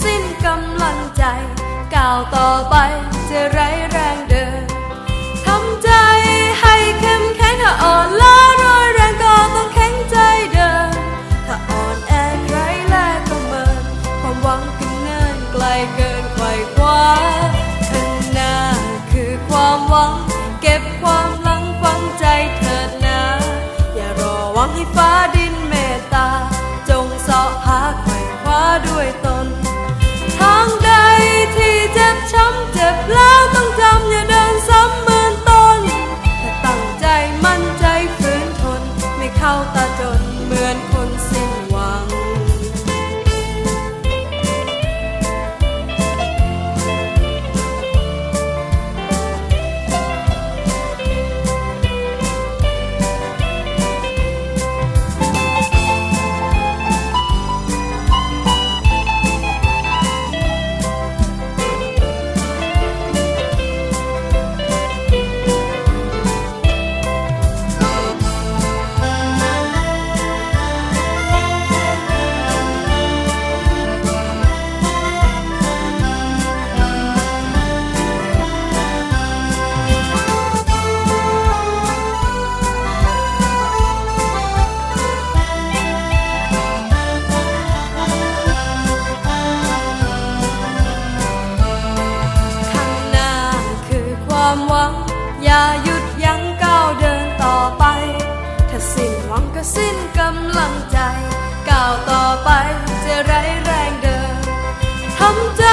สิ้นกำลังใจ ก้าวต่อไปจะไร้แรงเดินทำใจให้เข้มแข็งถ้าอ่อนล้าร้อยแรงก็ต้องแข็งใจเดิน ถ้าอ่อนแอใครแลก็เมิน ความหวังก็เนินไกลเกินไขว่คว้าข้างหน้าคือความหวัง เก็บความหลังฝังใจเถิดนะ อย่ารอหวังให้ฟ้าดิ ความหวัง อย่าหยุดยั้งก้าวเดินต่อไป ถ้าสิ้นหวังก็สิ้นกำลังใจ ก้าวต่อไปจะไร้แรงเดินทำใจ